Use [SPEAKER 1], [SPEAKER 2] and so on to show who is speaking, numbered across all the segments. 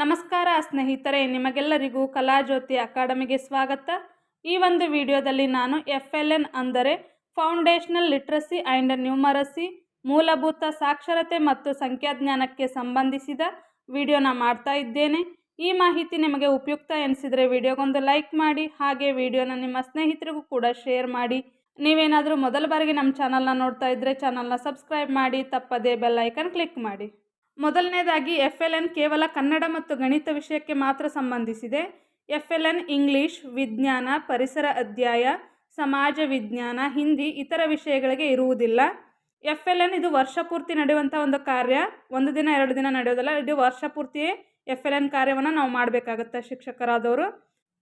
[SPEAKER 1] ನಮಸ್ಕಾರ ಸ್ನೇಹಿತರೆ, ನಿಮಗೆಲ್ಲರಿಗೂ ಕಲಾಜ್ಯೋತಿ ಅಕಾಡೆಮಿಗೆ ಸ್ವಾಗತ. ಈ ಒಂದು ವಿಡಿಯೋದಲ್ಲಿ ನಾನು ಎಫ್ ಎಲ್ ಎನ್ ಅಂದರೆ ಫೌಂಡೇಶನಲ್ ಲಿಟ್ರಸಿ ಆ್ಯಂಡ್ ನ್ಯೂಮರಸಿ, ಮೂಲಭೂತ ಸಾಕ್ಷರತೆ ಮತ್ತು ಸಂಖ್ಯಾಜ್ಞಾನಕ್ಕೆ ಸಂಬಂಧಿಸಿದ ವಿಡಿಯೋನ ಮಾಡ್ತಾ ಇದ್ದೇನೆ. ಈ ಮಾಹಿತಿ ನಿಮಗೆ ಉಪಯುಕ್ತ ಎನಿಸಿದರೆ ವಿಡಿಯೋಗೊಂದು ಲೈಕ್ ಮಾಡಿ, ಹಾಗೆ ವಿಡಿಯೋನ ನಿಮ್ಮ ಸ್ನೇಹಿತರಿಗೂ ಕೂಡ ಶೇರ್ ಮಾಡಿ. ನೀವೇನಾದರೂ ಮೊದಲ ಬಾರಿಗೆ ನಮ್ಮ ಚಾನಲ್ನ ನೋಡ್ತಾ ಇದ್ದರೆ ಚಾನಲ್ನ ಸಬ್ಸ್ಕ್ರೈಬ್ ಮಾಡಿ, ತಪ್ಪದೇ ಬೆಲ್ಲೈಕನ್ ಕ್ಲಿಕ್ ಮಾಡಿ. ಮೊದಲನೇದಾಗಿ ಎಫ್ ಎಲ್ ಎನ್ ಕೇವಲ ಕನ್ನಡ ಮತ್ತು ಗಣಿತ ವಿಷಯಕ್ಕೆ ಮಾತ್ರ ಸಂಬಂಧಿಸಿದೆ. ಎಫ್ ಎಲ್ ಎನ್ ಇಂಗ್ಲೀಷ್, ವಿಜ್ಞಾನ, ಪರಿಸರ ಅಧ್ಯಾಯ ಸಮಾಜ ವಿಜ್ಞಾನ, ಹಿಂದಿ ಇತರ ವಿಷಯಗಳಿಗೆ ಇರುವುದಿಲ್ಲ. ಎಫ್ ಎಲ್ ಎನ್ ಇದು ವರ್ಷ ಪೂರ್ತಿ ನಡೆಯುವಂಥ ಒಂದು ಕಾರ್ಯ. ಒಂದು ದಿನ, ಎರಡು ದಿನ ನಡೆಯೋದಲ್ಲ, ಇದು ವರ್ಷ ಪೂರ್ತಿಯೇ ಎಫ್ ಎಲ್ ಎನ್ ಕಾರ್ಯವನ್ನು ನಾವು ಮಾಡಬೇಕಾಗುತ್ತೆ ಶಿಕ್ಷಕರಾದವರು.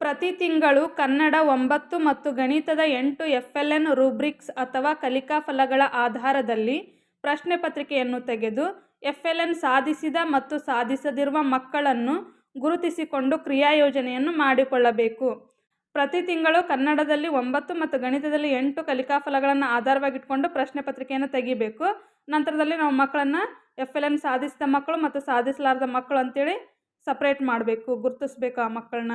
[SPEAKER 1] ಪ್ರತಿ ತಿಂಗಳು ಕನ್ನಡ ಒಂಬತ್ತು ಮತ್ತು ಗಣಿತದ ಎಂಟು ಎಫ್ ಎಲ್ ಎನ್ ರೂಬ್ರಿಕ್ಸ್ ಅಥವಾ ಕಲಿಕಾ ಫಲಗಳ ಆಧಾರದಲ್ಲಿ ಪ್ರಶ್ನೆ ಪತ್ರಿಕೆಯನ್ನು ತೆಗೆದು ಎಫ್ ಎಲ್ ಎನ್ ಸಾಧಿಸಿದ ಮತ್ತು ಸಾಧಿಸದಿರುವ ಮಕ್ಕಳನ್ನು ಗುರುತಿಸಿಕೊಂಡು ಕ್ರಿಯಾಯೋಜನೆಯನ್ನು ಮಾಡಿಕೊಳ್ಳಬೇಕು. ಪ್ರತಿ ತಿಂಗಳು ಕನ್ನಡದಲ್ಲಿ ಒಂಬತ್ತು ಮತ್ತು ಗಣಿತದಲ್ಲಿ ಎಂಟು ಕಲಿಕಾ ಫಲಗಳನ್ನು ಆಧಾರವಾಗಿಟ್ಕೊಂಡು ಪ್ರಶ್ನೆ ಪತ್ರಿಕೆಯನ್ನು ತೆಗಿಬೇಕು. ನಂತರದಲ್ಲಿ ನಾವು ಮಕ್ಕಳನ್ನು ಎಫ್ ಎಲ್ ಎನ್ ಸಾಧಿಸಿದ ಮಕ್ಕಳು ಮತ್ತು ಸಾಧಿಸಲಾರದ ಮಕ್ಕಳು ಅಂತೇಳಿ ಸಪ್ರೇಟ್ ಮಾಡಬೇಕು, ಗುರುತಿಸ್ಬೇಕು ಆ ಮಕ್ಕಳನ್ನ.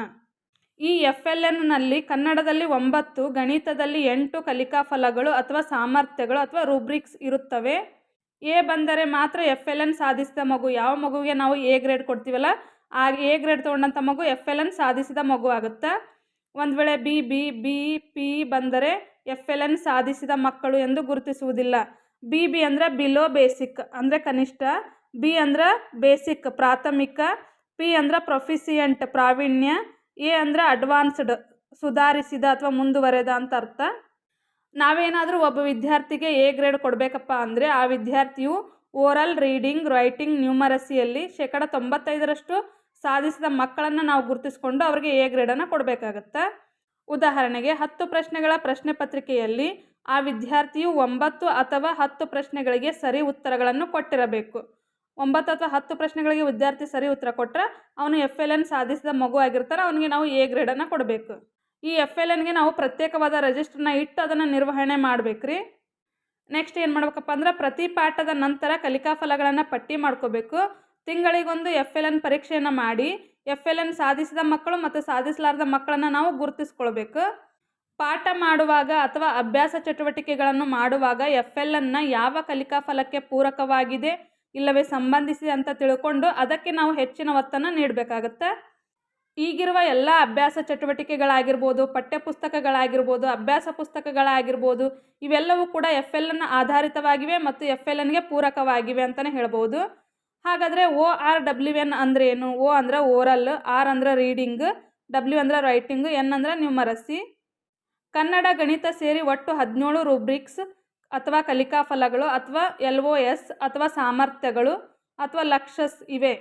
[SPEAKER 1] ಈ ಎಫ್ ಎಲ್ ಎನ್ನಲ್ಲಿ ಕನ್ನಡದಲ್ಲಿ ಒಂಬತ್ತು, ಗಣಿತದಲ್ಲಿ ಎಂಟು ಕಲಿಕಾ ಫಲಗಳು ಅಥವಾ ಸಾಮರ್ಥ್ಯಗಳು ಅಥವಾ ರೂಬ್ರಿಕ್ಸ್ ಇರುತ್ತವೆ. ಎ ಬಂದರೆ ಮಾತ್ರ ಎಫ್ ಎಲ್ ಎನ್ ಸಾಧಿಸಿದ ಮಗು, ಯಾವ ಮಗುವಿಗೆ ನಾವು ಎ ಗ್ರೇಡ್ ಕೊಡ್ತೀವಲ್ಲ ಆ ಎ ಗ್ರೇಡ್ ತೊಗೊಂಡಂಥ ಮಗು ಎಫ್ ಎಲ್ ಎನ್ ಸಾಧಿಸಿದ ಮಗು ಆಗುತ್ತೆ? ಒಂದು ವೇಳೆ ಬಿ ಬಿ ಬಿ, ಪಿ ಬಂದರೆ ಎಫ್ ಎಲ್ ಎನ್ ಸಾಧಿಸಿದ ಮಕ್ಕಳು ಎಂದು ಗುರುತಿಸುವುದಿಲ್ಲ. ಬಿ ಬಿ ಅಂದರೆ ಬಿಲೋ ಬೇಸಿಕ್ ಅಂದರೆ ಕನಿಷ್ಠ. ಬಿ ಅಂದ್ರೆ ಬೇಸಿಕ್ ಪ್ರಾಥಮಿಕ. ಪಿ ಅಂದ್ರೆ ಪ್ರೊಫಿಸಿಯಂಟ್ ಪ್ರಾವೀಣ್ಯ. ಎ ಅಂದ್ರೆ ಅಡ್ವಾನ್ಸ್ಡ್ ಸುಧಾರಿಸಿದ ಅಥವಾ ಮುಂದುವರೆದ ಅಂತ ಅರ್ಥ. ನಾವೇನಾದರೂ ಒಬ್ಬ ವಿದ್ಯಾರ್ಥಿಗೆ ಎ ಗ್ರೇಡ್ ಕೊಡಬೇಕಪ್ಪ ಅಂದರೆ ಆ ವಿದ್ಯಾರ್ಥಿಯು ಓರಲ್ ರೀಡಿಂಗ್, ರೈಟಿಂಗ್, ನ್ಯೂಮರಸಿಯಲ್ಲಿ ಶೇಕಡ ತೊಂಬತ್ತೈದರಷ್ಟು ಸಾಧಿಸಿದ ಮಕ್ಕಳನ್ನು ನಾವು ಗುರುತಿಸಿಕೊಂಡು ಅವರಿಗೆ ಎ ಗ್ರೇಡನ್ನು ಕೊಡಬೇಕಾಗತ್ತೆ? ಉದಾಹರಣೆಗೆ ಹತ್ತು ಪ್ರಶ್ನೆಗಳ ಪ್ರಶ್ನೆ ಪತ್ರಿಕೆಯಲ್ಲಿ ಆ ವಿದ್ಯಾರ್ಥಿಯು ಒಂಬತ್ತು ಅಥವಾ ಹತ್ತು ಪ್ರಶ್ನೆಗಳಿಗೆ ಸರಿ ಉತ್ತರಗಳನ್ನು ಕೊಟ್ಟಿರಬೇಕು. ಒಂಬತ್ತು ಅಥವಾ ಹತ್ತು ಪ್ರಶ್ನೆಗಳಿಗೆ ವಿದ್ಯಾರ್ಥಿ ಸರಿ ಉತ್ತರ ಕೊಟ್ಟರೆ ಅವನು ಎಫ್ ಎಲ್ ಎನ್ ಸಾಧಿಸಿದ ಮಗು ಆಗಿರ್ತಾರೆ ಅವನಿಗೆ ನಾವು ಎ ಗ್ರೇಡನ್ನು ಕೊಡಬೇಕು. ಈ ಎಫ್ ಎಲ್ ಎನ್ಗೆ ನಾವು ಪ್ರತ್ಯೇಕವಾದ ರಿಜಿಸ್ಟ್ರನ್ನ ಇಟ್ಟು ಅದನ್ನು ನಿರ್ವಹಣೆ ಮಾಡಬೇಕ್ರಿ. ನೆಕ್ಸ್ಟ್ ಏನು ಮಾಡ್ಬೇಕಪ್ಪ ಅಂದ್ರೆ ಪ್ರತಿ ಪಾಠದ ನಂತರ ಕಲಿಕಾ ಫಲಗಳನ್ನು ಪಟ್ಟಿ ಮಾಡ್ಕೋಬೇಕು. ತಿಂಗಳಿಗೊಂದು ಎಫ್ ಎಲ್ ಎನ್ ಪರೀಕ್ಷೆಯನ್ನು ಮಾಡಿ ಎಫ್ ಎಲ್ ಎನ್ ಸಾಧಿಸಿದ ಮಕ್ಕಳು ಮತ್ತು ಸಾಧಿಸಲಾರದ ಮಕ್ಕಳನ್ನು ನಾವು ಗುರುತಿಸ್ಕೊಳ್ಬೇಕು. ಪಾಠ ಮಾಡುವಾಗ ಅಥವಾ ಅಭ್ಯಾಸ ಚಟುವಟಿಕೆಗಳನ್ನು ಮಾಡುವಾಗ ಎಫ್ ಎಲ್ ಎನ್ನ ಯಾವ ಕಲಿಕಾ ಫಲಕ್ಕೆ ಪೂರಕವಾಗಿದೆ, ಇಲ್ಲವೇ ಸಂಬಂಧಿಸಿದೆ ಅಂತ ತಿಳ್ಕೊಂಡು ಅದಕ್ಕೆ ನಾವು ಹೆಚ್ಚಿನ ಒತ್ತನ್ನು ನೀಡಬೇಕಾಗತ್ತೆ? ಈಗಿರುವ ಎಲ್ಲ ಅಭ್ಯಾಸ ಚಟುವಟಿಕೆಗಳಾಗಿರ್ಬೋದು, ಪಠ್ಯಪುಸ್ತಕಗಳಾಗಿರ್ಬೋದು, ಅಭ್ಯಾಸ ಪುಸ್ತಕಗಳಾಗಿರ್ಬೋದು, ಇವೆಲ್ಲವೂ ಕೂಡ ಎಫ್ ಎಲ್ ಎನ್ ಆಧಾರಿತವಾಗಿವೆ ಮತ್ತು ಎಫ್ ಎಲ್ ಎನ್ಗೆ ಪೂರಕವಾಗಿವೆ ಅಂತಲೇ ಹೇಳ್ಬೋದು. ಹಾಗಾದರೆ ಓ ಆರ್ ಡಬ್ಲ್ಯೂ ಎನ್ ಅಂದರೆ ಏನು? ಓ ಅಂದರೆ ಓರಲ್ ಆರ್ ಅಂದರೆ ರೀಡಿಂಗ್ ಡಬ್ಲ್ಯೂ ಅಂದರೆ ರೈಟಿಂಗ್ ಎನ್ ಅಂದರೆ ನ್ಯೂಮರಸಿ. ಕನ್ನಡ ಗಣಿತ ಸೇರಿ ಒಟ್ಟು ಹದಿನೇಳು ರೂಬ್ರಿಕ್ಸ್ ಅಥವಾ ಕಲಿಕಾ ಫಲಗಳು ಅಥವಾ ಎಲ್ ಒ ಎಸ್ ಅಥವಾ ಸಾಮರ್ಥ್ಯಗಳು ಅಥವಾ ಲಕ್ಷಸ್ ಇವೆ.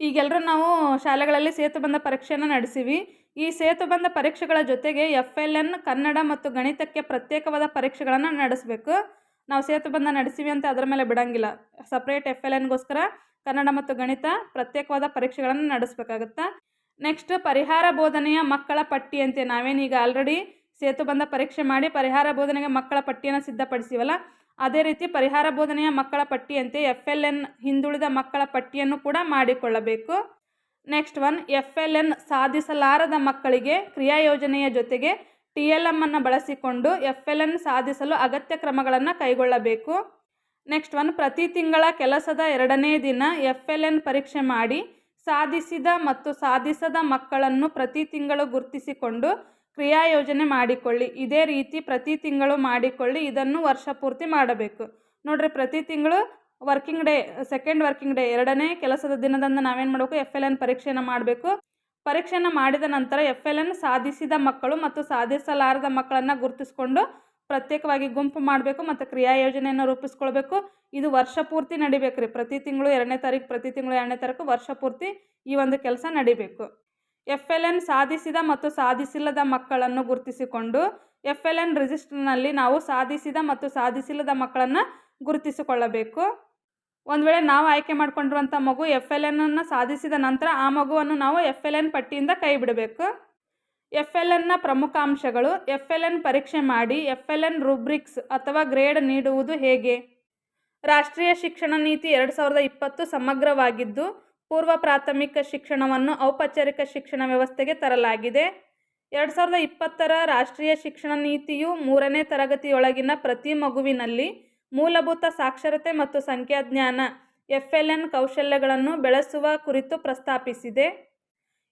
[SPEAKER 1] ಈಗೆಲ್ಲರೂ ನಾವು ಶಾಲೆಗಳಲ್ಲಿ ಸೇತುಬಂಧ ಪರೀಕ್ಷೆಯನ್ನು ನಡೆಸೀವಿ. ಈ ಸೇತುಬಂಧ ಪರೀಕ್ಷೆಗಳ ಜೊತೆಗೆ ಎಫ್ ಎಲ್ ಎನ್ ಕನ್ನಡ ಮತ್ತು ಗಣಿತಕ್ಕೆ ಪ್ರತ್ಯೇಕವಾದ ಪರೀಕ್ಷೆಗಳನ್ನು ನಡೆಸಬೇಕು. ನಾವು ಸೇತುಬಂಧ ನಡೆಸೀವಿ ಅಂತ ಅದರ ಮೇಲೆ ಬಿಡಂಗಿಲ್ಲ. ಸಪ್ರೇಟ್ ಎಫ್ ಎಲ್ ಎನ್ಗೋಸ್ಕರ ಕನ್ನಡ ಮತ್ತು ಗಣಿತ ಪ್ರತ್ಯೇಕವಾದ ಪರೀಕ್ಷೆಗಳನ್ನು ನಡೆಸಬೇಕಾಗುತ್ತೆ? ನೆಕ್ಸ್ಟ್ ಪರಿಹಾರ ಬೋಧನೆಯ ಮಕ್ಕಳ ಪಟ್ಟಿ ಅಂತೆ ನಾವೇನೀಗ ಆಲ್ರೆಡಿ ಸೇತುಬಂಧ ಪರೀಕ್ಷೆ ಮಾಡಿ ಪರಿಹಾರ ಬೋಧನೆಗೆ ಮಕ್ಕಳ ಪಟ್ಟಿಯನ್ನು ಸಿದ್ಧಪಡಿಸಿವಲ್ಲ? ಅದೇ ರೀತಿ ಪರಿಹಾರ ಬೋಧನೆಯ ಮಕ್ಕಳ ಪಟ್ಟಿಯಂತೆ ಎಫ್ ಎಲ್ ಎನ್ ಹಿಂದುಳಿದ ಮಕ್ಕಳ ಪಟ್ಟಿಯನ್ನು ಕೂಡ ಮಾಡಿಕೊಳ್ಳಬೇಕು. Next one F L N ಸಾಧಿಸಲಾರದ ಮಕ್ಕಳಿಗೆ ಕ್ರಿಯಾ ಯೋಜನೆಯ ಜೊತೆಗೆ ಟಿ ಎಲ್ ಎಂ ಅನ್ನು ಬಳಸಿಕೊಂಡು ಎಫ್ ಎಲ್ ಎನ್ ಸಾಧಿಸಲು ಅಗತ್ಯ ಕ್ರಮಗಳನ್ನು ಕೈಗೊಳ್ಳಬೇಕು. ನೆಕ್ಸ್ಟ್ ಒನ್, ಪ್ರತಿ ತಿಂಗಳ ಕೆಲಸದ ಎರಡನೇ ದಿನ ಎಫ್ ಎಲ್ ಎನ್ ಪರೀಕ್ಷೆ ಮಾಡಿ ಸಾಧಿಸಿದ ಮತ್ತು ಸಾಧಿಸದ ಮಕ್ಕಳನ್ನು ಪ್ರತಿ ತಿಂಗಳು ಗುರುತಿಸಿಕೊಂಡು ಕ್ರಿಯಾಯೋಜನೆ ಮಾಡಿಕೊಳ್ಳಿ. ಇದೇ ರೀತಿ ಪ್ರತಿ ತಿಂಗಳು ಮಾಡಿಕೊಳ್ಳಿ. ಇದನ್ನು ವರ್ಷ ಪೂರ್ತಿ ಮಾಡಬೇಕು. ನೋಡ್ರಿ, ಪ್ರತಿ ತಿಂಗಳು working day second working day ಎರಡನೇ ಕೆಲಸದ ದಿನದಂದು ನಾವೇನು ಮಾಡಬೇಕು? ಎಫ್ ಎಲ್ ಎನ್ ಪರೀಕ್ಷೆಯನ್ನು ಮಾಡಬೇಕು. ಪರೀಕ್ಷೆಯನ್ನು ಮಾಡಿದ ನಂತರ ಎಫ್ ಎಲ್ ಎನ್ ಸಾಧಿಸಿದ ಮಕ್ಕಳು ಮತ್ತು ಸಾಧಿಸಲಾರದ ಮಕ್ಕಳನ್ನು ಗುರುತಿಸಿಕೊಂಡು ಪ್ರತ್ಯೇಕವಾಗಿ ಗುಂಪು ಮಾಡಬೇಕು ಮತ್ತು ಕ್ರಿಯಾ ಯೋಜನೆಯನ್ನು ರೂಪಿಸ್ಕೊಳ್ಬೇಕು. ಇದು ವರ್ಷ ಪೂರ್ತಿ ನಡಿಬೇಕು ರೀ. ಪ್ರತಿ ತಿಂಗಳು ಎರಡನೇ ತಾರೀಕು, ಪ್ರತಿ ತಿಂಗಳು ಎರಡನೇ ತಾರೀಕು ವರ್ಷ ಪೂರ್ತಿ ಈ ಒಂದು ಕೆಲಸ ನಡಿಬೇಕು. ಎಫ್ ಎಲ್ ಎನ್ ಸಾಧಿಸಿದ ಮತ್ತು ಸಾಧಿಸಿಲ್ಲದ ಮಕ್ಕಳನ್ನು ಗುರುತಿಸಿಕೊಂಡು ಎಫ್ ಎಲ್ ಎನ್ ರಿಜಿಸ್ಟರ್ನಲ್ಲಿ ನಾವು ಸಾಧಿಸಿದ ಮತ್ತು ಸಾಧಿಸಿಲ್ಲದ ಮಕ್ಕಳನ್ನು ಗುರುತಿಸಿಕೊಳ್ಳಬೇಕು. ಒಂದು ವೇಳೆ ನಾವು ಆಯ್ಕೆ ಮಾಡಿಕೊಂಡಿರುವಂಥ ಮಗು ಎಫ್ ಎಲ್ ಎನ್ನನ್ನು ಸಾಧಿಸಿದ ನಂತರ ಆ ಮಗುವನ್ನು ನಾವು ಎಫ್ ಎಲ್ ಎನ್ ಪಟ್ಟಿಯಿಂದ ಕೈ ಬಿಡಬೇಕು. ಎಫ್ ಎಲ್ ಎನ್ನ ಪ್ರಮುಖ ಅಂಶಗಳು ಎಫ್ ಎಲ್ ಎನ್ ಪರೀಕ್ಷೆ ಮಾಡಿ ಎಫ್ ಎಲ್ ಎನ್ ರೂಬ್ರಿಕ್ಸ್ ಅಥವಾ ಗ್ರೇಡ್ ನೀಡುವುದು ಹೇಗೆ? ರಾಷ್ಟ್ರೀಯ ಶಿಕ್ಷಣ ನೀತಿ ಎರಡು ಸಾವಿರದ ಇಪ್ಪತ್ತು ಸಮಗ್ರವಾಗಿದ್ದು ಪೂರ್ವ ಪ್ರಾಥಮಿಕ ಶಿಕ್ಷಣವನ್ನು ಔಪಚಾರಿಕ ಶಿಕ್ಷಣ ವ್ಯವಸ್ಥೆಗೆ ತರಲಾಗಿದೆ. ಎರಡು ಸಾವಿರದ ಇಪ್ಪತ್ತರ ರಾಷ್ಟ್ರೀಯ ಶಿಕ್ಷಣ ನೀತಿಯು ಮೂರನೇ ತರಗತಿಯೊಳಗಿನ ಪ್ರತಿ ಮಗುವಿನಲ್ಲಿ ಮೂಲಭೂತ ಸಾಕ್ಷರತೆ ಮತ್ತು ಸಂಖ್ಯಾಜ್ಞಾನ ಎಫ್ ಎಲ್ ಎನ್ ಕೌಶಲ್ಯಗಳನ್ನು ಬೆಳೆಸುವ ಕುರಿತು ಪ್ರಸ್ತಾಪಿಸಿದೆ.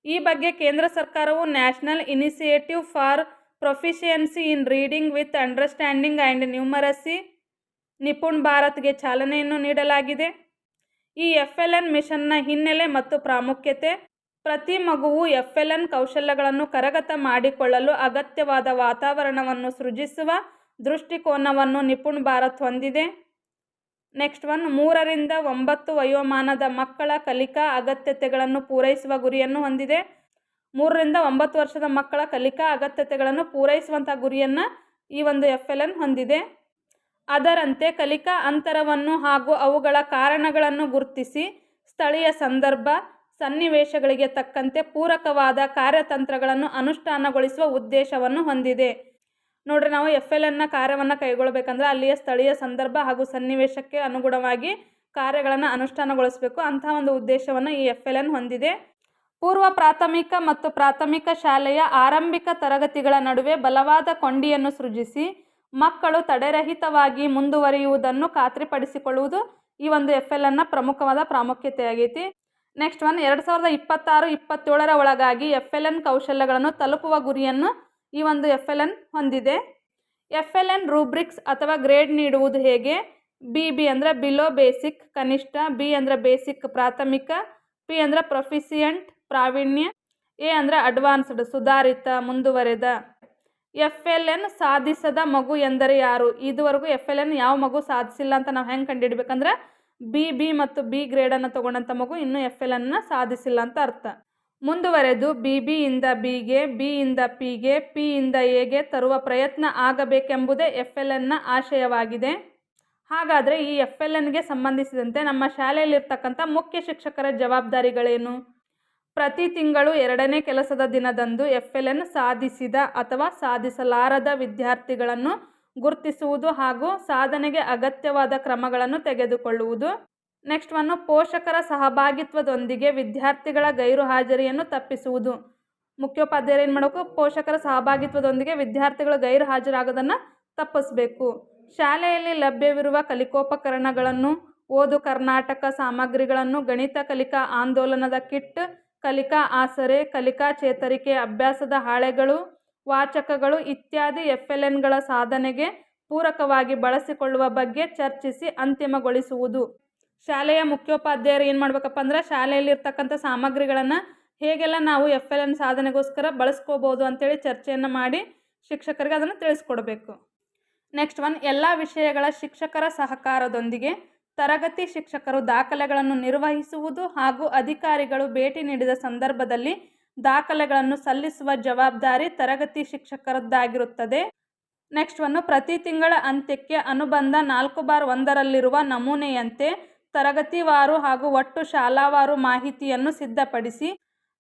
[SPEAKER 1] ಈ ಬಗ್ಗೆ ಕೇಂದ್ರ ಸರ್ಕಾರವು national initiative for proficiency in reading with understanding and numeracy, Nipun ಭಾರತ್ಗೆ ಚಾಲನೆಯನ್ನು ನೀಡಲಾಗಿದೆ. ಈ ಎಫ್ ಎಲ್ ಎನ್ ಮಿಷನ್ನ ಹಿನ್ನೆಲೆ ಮತ್ತು ಪ್ರಾಮುಖ್ಯತೆ, ಪ್ರತಿ ಮಗುವು ಎಫ್ ಎಲ್ ಎನ್ ಕೌಶಲ್ಯಗಳನ್ನು ಕರಗತ ಮಾಡಿಕೊಳ್ಳಲು ಅಗತ್ಯವಾದ ವಾತಾವರಣವನ್ನು ಸೃಜಿಸುವ ದೃಷ್ಟಿಕೋನವನ್ನು ನಿಪುಣ್ ಭಾರತ್ ಹೊಂದಿದೆ. ನೆಕ್ಸ್ಟ್ ಒನ್, ಮೂರರಿಂದ ಒಂಬತ್ತು ವಯೋಮಾನದ ಮಕ್ಕಳ ಕಲಿಕಾ ಅಗತ್ಯತೆಗಳನ್ನು ಪೂರೈಸುವ ಗುರಿಯನ್ನು ಹೊಂದಿದೆ. ಮೂರರಿಂದ ಒಂಬತ್ತು ವರ್ಷದ ಮಕ್ಕಳ ಕಲಿಕಾ ಅಗತ್ಯತೆಗಳನ್ನು ಪೂರೈಸುವಂಥ ಗುರಿಯನ್ನು ಈ ಒಂದು ಎಫ್ ಎಲ್ ಎನ್ ಹೊಂದಿದೆ. ಅದರಂತೆ ಕಲಿಕಾ ಅಂತರವನ್ನು ಹಾಗೂ ಅವುಗಳ ಕಾರಣಗಳನ್ನು ಗುರುತಿಸಿ ಸ್ಥಳೀಯ ಸಂದರ್ಭ, ಸನ್ನಿವೇಶಗಳಿಗೆ ತಕ್ಕಂತೆ ಪೂರಕವಾದ ಕಾರ್ಯತಂತ್ರಗಳನ್ನು ಅನುಷ್ಠಾನಗೊಳಿಸುವ ಉದ್ದೇಶವನ್ನು ಹೊಂದಿದೆ. ನೋಡ್ರಿ, ನಾವು ಎಫ್ ಎಲ್ ಎನ್ನ ಕಾರ್ಯವನ್ನು ಕೈಗೊಳ್ಳಬೇಕಂದ್ರೆ ಅಲ್ಲಿಯ ಸ್ಥಳೀಯ ಸಂದರ್ಭ ಹಾಗೂ ಸನ್ನಿವೇಶಕ್ಕೆ ಅನುಗುಣವಾಗಿ ಕಾರ್ಯಗಳನ್ನು ಅನುಷ್ಠಾನಗೊಳಿಸಬೇಕು ಅಂತಹ ಒಂದು ಉದ್ದೇಶವನ್ನು ಈ ಎಫ್ ಎಲ್ ಎನ್ ಹೊಂದಿದೆ. ಪೂರ್ವ ಪ್ರಾಥಮಿಕ ಮತ್ತು ಪ್ರಾಥಮಿಕ ಶಾಲೆಯ ಆರಂಭಿಕ ತರಗತಿಗಳ ನಡುವೆ ಬಲವಾದ ಕೊಂಡಿಯನ್ನು ಸೃಜಿಸಿ ಮಕ್ಕಳು ತಡೆರಹಿತವಾಗಿ ಮುಂದುವರಿಯುವುದನ್ನು ಖಾತ್ರಿಪಡಿಸಿಕೊಳ್ಳುವುದು ಈ ಒಂದು ಎಫ್ ಎಲ್ ಎನ್ನ ಪ್ರಮುಖವಾದ ಪ್ರಾಮುಖ್ಯತೆಯಾಗೈತಿ ನೆಕ್ಸ್ಟ್ ಒನ್ ಎರಡು ಸಾವಿರದ ಇಪ್ಪತ್ತಾರು, ಇಪ್ಪತ್ತೇಳರ ಒಳಗಾಗಿ ಎಫ್ ಎಲ್ ಎನ್ ಕೌಶಲ್ಯಗಳನ್ನು ತಲುಪುವ ಗುರಿಯನ್ನು ಈ ಒಂದು ಎಫ್ ಎಲ್ ಎನ್ ಹೊಂದಿದೆ. ಎಫ್ ಎಲ್ ಎನ್ ರೂಬ್ರಿಕ್ಸ್ ಅಥವಾ ಗ್ರೇಡ್ ನೀಡುವುದು ಹೇಗೆ? ಬಿ ಬಿ ಅಂದರೆ ಬಿಲೋ ಬೇಸಿಕ್ ಕನಿಷ್ಠ. ಬಿ ಅಂದರೆ ಬೇಸಿಕ್ ಪ್ರಾಥಮಿಕ. ಪಿ ಅಂದರೆ ಪ್ರೊಫಿಸಿಯಂಟ್ ಪ್ರಾವೀಣ್ಯ. ಎ ಅಂದರೆ ಅಡ್ವಾನ್ಸ್ಡ್ ಸುಧಾರಿತ, ಮುಂದುವರೆದ. ಎಫ್ ಎಲ್ ಎನ್ ಸಾಧಿಸದ ಮಗು ಎಂದರೆ ಯಾರು? ಇದುವರೆಗೂ ಎಫ್ ಎಲ್ ಎನ್ ಯಾವ ಮಗು ಸಾಧಿಸಿಲ್ಲ ಅಂತ ನಾವು ಹೆಂಗೆ ಕಂಡುಹಿಡ್ಬೇಕಂದ್ರೆ ಬಿ ಬಿ ಮತ್ತು ಬಿ ಗ್ರೇಡನ್ನು ತೊಗೊಂಡಂಥ ಮಗು ಇನ್ನೂ ಎಫ್ ಎಲ್ ಎನ್ನ ಸಾಧಿಸಿಲ್ಲ ಅಂತ ಅರ್ಥ. ಮುಂದುವರೆದು ಬಿ ಬಿಯಿಂದ ಬಿಗೆ ಬಿಯಿಂದ ಪಿಗೆ ಪಿಯಿಂದ ಎಗೆ ತರುವ ಪ್ರಯತ್ನ ಆಗಬೇಕೆಂಬುದೇ ಎಫ್ ಎಲ್ ಎನ್ನ ಆಶಯವಾಗಿದೆ. ಹಾಗಾದರೆ ಈ ಎಫ್ ಎಲ್ ಎನ್ಗೆ ಸಂಬಂಧಿಸಿದಂತೆ ನಮ್ಮ ಶಾಲೆಯಲ್ಲಿರ್ತಕ್ಕಂಥ ಮುಖ್ಯ ಶಿಕ್ಷಕರ ಜವಾಬ್ದಾರಿಗಳೇನು? ಪ್ರತಿ ತಿಂಗಳು ಎರಡನೇ ಕೆಲಸದ ದಿನದಂದು ಎಫ್ ಎಲ್ ಎನ್ ಸಾಧಿಸಿದ ಅಥವಾ ಸಾಧಿಸಲಾರದ ವಿದ್ಯಾರ್ಥಿಗಳನ್ನು ಗುರುತಿಸುವುದು ಹಾಗೂ ಸಾಧನೆಗೆ ಅಗತ್ಯವಾದ ಕ್ರಮಗಳನ್ನು ತೆಗೆದುಕೊಳ್ಳುವುದು. ನೆಕ್ಸ್ಟ್ ಒನ್ನು ಪೋಷಕರ ಸಹಭಾಗಿತ್ವದೊಂದಿಗೆ ವಿದ್ಯಾರ್ಥಿಗಳ ಗೈರು ಹಾಜರಿಯನ್ನು ತಪ್ಪಿಸುವುದು. ಮುಖ್ಯೋಪಾಧ್ಯಾಯರು ಏನು ಮಾಡಬೇಕು? ಪೋಷಕರ ಸಹಭಾಗಿತ್ವದೊಂದಿಗೆ ವಿದ್ಯಾರ್ಥಿಗಳು ಗೈರು ಹಾಜರಾಗೋದನ್ನು ತಪ್ಪಿಸಬೇಕು. ಶಾಲೆಯಲ್ಲಿ ಲಭ್ಯವಿರುವ ಕಲಿಕೋಪಕರಣಗಳನ್ನು, ಓದು ಕರ್ನಾಟಕ ಸಾಮಗ್ರಿಗಳನ್ನು, ಗಣಿತ ಕಲಿಕಾ ಆಂದೋಲನದ ಕಿಟ್ ಕಲಿಕಾ ಆಸರೆ, ಕಲಿಕಾ ಚೇತರಿಕೆ ಅಭ್ಯಾಸದ ಹಾಳೆಗಳು, ವಾಚಕಗಳು ಇತ್ಯಾದಿ ಎಫ್ ಎಲ್ ಎನ್ಗಳ ಸಾಧನೆಗೆ ಪೂರಕವಾಗಿ ಬಳಸಿಕೊಳ್ಳುವ ಬಗ್ಗೆ ಚರ್ಚಿಸಿ ಅಂತಿಮಗೊಳಿಸುವುದು. ಶಾಲೆಯ ಮುಖ್ಯೋಪಾಧ್ಯಾಯರು ಏನು ಮಾಡಬೇಕಪ್ಪ ಅಂದ್ರೆ ಶಾಲೆಯಲ್ಲಿರ್ತಕ್ಕಂಥ ಸಾಮಗ್ರಿಗಳನ್ನು ಹೇಗೆಲ್ಲ ನಾವು ಎಫ್ ಎಲ್ ಎನ್ ಸಾಧನೆಗೋಸ್ಕರ ಬಳಸ್ಕೋಬೋದು ಅಂತೇಳಿ ಚರ್ಚೆಯನ್ನು ಮಾಡಿ ಶಿಕ್ಷಕರಿಗೆ ಅದನ್ನು ತಿಳಿಸ್ಕೊಡ್ಬೇಕು. ನೆಕ್ಸ್ಟ್ ಒನ್, ಎಲ್ಲ ವಿಷಯಗಳ ಶಿಕ್ಷಕರ ಸಹಕಾರದೊಂದಿಗೆ ತರಗತಿ ಶಿಕ್ಷಕರು ದಾಖಲೆಗಳನ್ನು ನಿರ್ವಹಿಸುವುದು ಹಾಗೂ ಅಧಿಕಾರಿಗಳು ಭೇಟಿ ನೀಡಿದ ಸಂದರ್ಭದಲ್ಲಿ ದಾಖಲೆಗಳನ್ನು ಸಲ್ಲಿಸುವ ಜವಾಬ್ದಾರಿ ತರಗತಿ ಶಿಕ್ಷಕರದ್ದಾಗಿರುತ್ತದೆ. ನೆಕ್ಸ್ಟ್ ಒಂದು, ಪ್ರತಿ ತಿಂಗಳ ಅಂತ್ಯಕ್ಕೆ ಅನುಬಂಧ ನಾಲ್ಕು ಬಾರ್ ಒಂದರಲ್ಲಿರುವ ನಮೂನೆಯಂತೆ ತರಗತಿವಾರು ಹಾಗೂ ಒಟ್ಟು ಶಾಲಾವಾರು ಮಾಹಿತಿಯನ್ನು ಸಿದ್ಧಪಡಿಸಿ,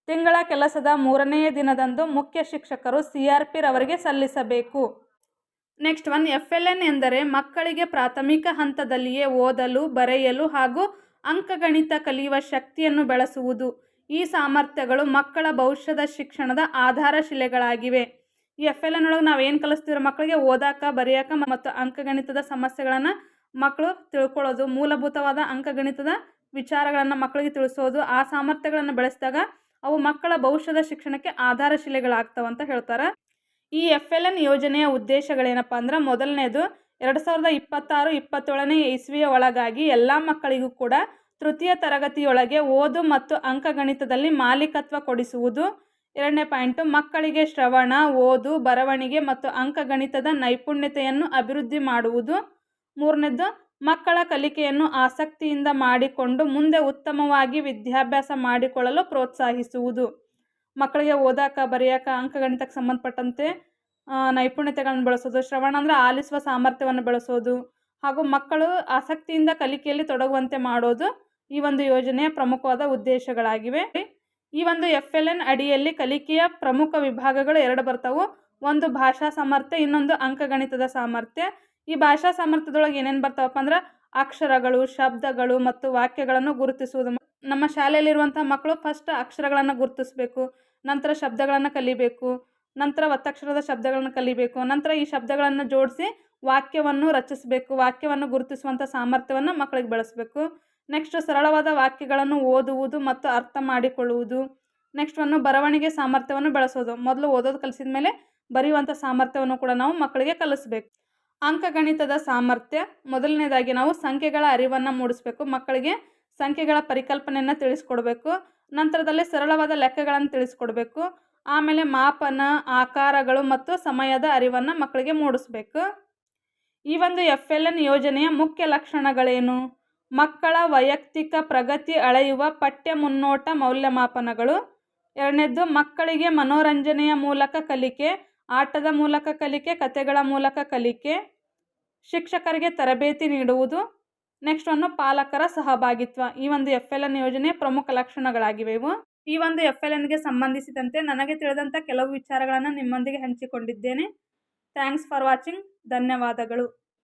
[SPEAKER 1] ತಿಂಗಳ ಕೆಲಸದ ಮೂರನೆಯ ದಿನದಂದು ಮುಖ್ಯ ಶಿಕ್ಷಕರು ಸಿ ಆರ್ ಪಿ ರವರಿಗೆ ಸಲ್ಲಿಸಬೇಕು. Next one F L N ಎಂದರೆ ಮಕ್ಕಳಿಗೆ ಪ್ರಾಥಮಿಕ ಹಂತದಲ್ಲಿಯೇ ಓದಲು, ಬರೆಯಲು ಹಾಗೂ ಅಂಕಗಣಿತ ಕಲಿಯುವ ಶಕ್ತಿಯನ್ನು ಬೆಳೆಸುವುದು. ಈ ಸಾಮರ್ಥ್ಯಗಳು ಮಕ್ಕಳ ಭವಿಷ್ಯದ ಶಿಕ್ಷಣದ ಆಧಾರಶಿಲೆಗಳಾಗಿವೆ. ಈ ಎಫ್ ಎಲ್ ಎನ್ ಒಳಗೆ ನಾವು ಏನು ಕಲಿಸ್ತೀವಿ ಮಕ್ಕಳಿಗೆ? ಓದಾಕ, ಬರೆಯಾಕ ಮತ್ತು ಅಂಕಗಣಿತದ ಸಮಸ್ಯೆಗಳನ್ನು ಮಕ್ಕಳು ತಿಳ್ಕೊಳ್ಳೋದು, ಮೂಲಭೂತವಾದ ಅಂಕಗಣಿತದ ವಿಚಾರಗಳನ್ನು ಮಕ್ಕಳಿಗೆ ತಿಳಿಸೋದು, ಆ ಸಾಮರ್ಥ್ಯಗಳನ್ನು ಬೆಳೆಸಿದಾಗ ಅವು ಮಕ್ಕಳ ಭವಿಷ್ಯದ ಶಿಕ್ಷಣಕ್ಕೆ ಆಧಾರಶಿಲೆಗಳಾಗ್ತವೆ ಅಂತ ಹೇಳ್ತಾರೆ. ಈ ಎಫ್ ಎಲ್ ಎನ್ ಯೋಜನೆಯ ಉದ್ದೇಶಗಳೇನಪ್ಪ ಅಂದ್ರೆ ಮೊದಲನೇದು ಎರಡು ಸಾವಿರದ ಇಪ್ಪತ್ತಾರು, ಇಪ್ಪತ್ತೇಳನೇ ಇಸ್ವಿಯ ಒಳಗಾಗಿ ಎಲ್ಲ ಮಕ್ಕಳಿಗೂ ಕೂಡ ತೃತೀಯ ತರಗತಿಯೊಳಗೆ ಓದು ಮತ್ತು ಅಂಕಗಣಿತದಲ್ಲಿ ಮಾಲೀಕತ್ವ ಕೊಡಿಸುವುದು. ಎರಡನೇ ಪಾಯಿಂಟು, ಮಕ್ಕಳಿಗೆ ಶ್ರವಣ, ಓದು, ಬರವಣಿಗೆ ಮತ್ತು ಅಂಕಗಣಿತದ ನೈಪುಣ್ಯತೆಯನ್ನು ಅಭಿವೃದ್ಧಿ ಮಾಡುವುದು. ಮೂರನೇದು, ಮಕ್ಕಳ ಕಲಿಕೆಯನ್ನು ಆಸಕ್ತಿಯಿಂದ ಮಾಡಿಕೊಂಡು ಮುಂದೆ ಉತ್ತಮವಾಗಿ ವಿದ್ಯಾಭ್ಯಾಸ ಮಾಡಿಕೊಳ್ಳಲು ಪ್ರೋತ್ಸಾಹಿಸುವುದು. ಮಕ್ಕಳಿಗೆ ಓದಾಕ, ಬರೆಯಾಕ, ಅಂಕಗಣಿತಕ್ಕೆ ಸಂಬಂಧಪಟ್ಟಂತೆ ನೈಪುಣ್ಯತೆಗಳನ್ನು ಬಳಸೋದು, ಶ್ರವಣ ಅಂದರೆ ಆಲಿಸುವ ಸಾಮರ್ಥ್ಯವನ್ನು ಬಳಸೋದು, ಹಾಗೂ ಮಕ್ಕಳು ಆಸಕ್ತಿಯಿಂದ ಕಲಿಕೆಯಲ್ಲಿ ತೊಡಗುವಂತೆ ಮಾಡೋದು ಈ ಒಂದು ಯೋಜನೆಯ ಪ್ರಮುಖವಾದ ಉದ್ದೇಶಗಳಾಗಿವೆ. ಈ ಒಂದು ಎಫ್ ಎಲ್ ಎನ್ ಅಡಿಯಲ್ಲಿ ಕಲಿಕೆಯ ಪ್ರಮುಖ ವಿಭಾಗಗಳು ಎರಡು ಬರ್ತಾವೆ. ಒಂದು ಭಾಷಾ ಸಾಮರ್ಥ್ಯ, ಇನ್ನೊಂದು ಅಂಕಗಣಿತದ ಸಾಮರ್ಥ್ಯ. ಈ ಭಾಷಾ ಸಾಮರ್ಥ್ಯದೊಳಗೆ ಏನೇನು ಬರ್ತಾವಪ್ಪ ಅಂದ್ರೆ ಅಕ್ಷರಗಳು, ಶಬ್ದಗಳು ಮತ್ತು ವಾಕ್ಯಗಳನ್ನು ಗುರುತಿಸುವುದು. ನಮ್ಮ ಶಾಲೆಯಲ್ಲಿರುವಂಥ ಮಕ್ಕಳು ಫಸ್ಟ್ ಅಕ್ಷರಗಳನ್ನು ಗುರುತಿಸ್ಬೇಕು. ನಂತರ ಶಬ್ದಗಳನ್ನು ಕಲಿಬೇಕು, ನಂತರ ಒತ್ತಕ್ಷರದ ಶಬ್ದಗಳನ್ನು ಕಲಿಬೇಕು, ನಂತರ ಈ ಶಬ್ದಗಳನ್ನು ಜೋಡಿಸಿ ವಾಕ್ಯವನ್ನು ರಚಿಸಬೇಕು, ವಾಕ್ಯವನ್ನು ಗುರುತಿಸುವಂಥ ಸಾಮರ್ಥ್ಯವನ್ನು ಮಕ್ಕಳಿಗೆ ಬೆಳೆಸಬೇಕು. ನೆಕ್ಸ್ಟ್ ಸರಳವಾದ ವಾಕ್ಯಗಳನ್ನು ಓದುವುದು ಮತ್ತು ಅರ್ಥ ಮಾಡಿಕೊಳ್ಳುವುದು. ನೆಕ್ಸ್ಟ್ ಒಂದು ಬರವಣಿಗೆ ಸಾಮರ್ಥ್ಯವನ್ನು ಬೆಳೆಸೋದು. ಮೊದಲು ಓದೋದು ಕಲಿಸಿದ ಮೇಲೆ ಬರೆಯುವಂಥ ಸಾಮರ್ಥ್ಯವನ್ನು ಕೂಡ ನಾವು ಮಕ್ಕಳಿಗೆ ಕಲಿಸ್ಬೇಕು. ಅಂಕಗಣಿತದ ಸಾಮರ್ಥ್ಯ. ಮೊದಲನೇದಾಗಿ ನಾವು ಸಂಖ್ಯೆಗಳ ಅರಿವನ್ನು ಮೂಡಿಸ್ಬೇಕು. ಮಕ್ಕಳಿಗೆ ಸಂಖ್ಯೆಗಳ ಪರಿಕಲ್ಪನೆಯನ್ನು ತಿಳಿಸ್ಕೊಡ್ಬೇಕು. ನಂತರದಲ್ಲಿ ಸರಳವಾದ ಲೆಕ್ಕಗಳನ್ನು ತಿಳಿಸ್ಕೊಡ್ಬೇಕು. ಆಮೇಲೆ ಮಾಪನ, ಆಕಾರಗಳು ಮತ್ತು ಸಮಯದ ಅರಿವನ್ನು ಮಕ್ಕಳಿಗೆ ಮೂಡಿಸ್ಬೇಕು. ಈ ಒಂದು ಎಫ್ ಎಲ್ ಎನ್ ಯೋಜನೆಯ ಮುಖ್ಯ ಲಕ್ಷಣಗಳೇನು? ಮಕ್ಕಳ ವೈಯಕ್ತಿಕ ಪ್ರಗತಿ ಅಳೆಯುವ ಪಠ್ಯ ಮುನ್ನೋಟ ಮೌಲ್ಯಮಾಪನಗಳು. ಎರಡನೇದ್ದು, ಮಕ್ಕಳಿಗೆ ಮನೋರಂಜನೆಯ ಮೂಲಕ ಕಲಿಕೆ, ಆಟದ ಮೂಲಕ ಕಲಿಕೆ, ಕಥೆಗಳ ಮೂಲಕ ಕಲಿಕೆ. ಶಿಕ್ಷಕರಿಗೆ ತರಬೇತಿ ನೀಡುವುದು. ನೆಕ್ಸ್ಟ್ ಒಂದು ಪಾಲಕರ ಸಹಭಾಗಿತ್ವ. ಈ ಒಂದು ಎಫ್ ಎಲ್ ಎನ್ ಯೋಜನೆ ಪ್ರಮುಖ ಲಕ್ಷಣಗಳಾಗಿವೆ ಇವು. ಈ ಒಂದು ಎಫ್ ಎಲ್ ಎನ್ಗೆ ಸಂಬಂಧಿಸಿದಂತೆ ನನಗೆ ತಿಳಿದಂಥ ಕೆಲವು ವಿಚಾರಗಳನ್ನು ನಿಮ್ಮೊಂದಿಗೆ ಹಂಚಿಕೊಂಡಿದ್ದೇನೆ. ಥ್ಯಾಂಕ್ಸ್ ಫಾರ್ ವಾಚಿಂಗ್ ಧನ್ಯವಾದಗಳು.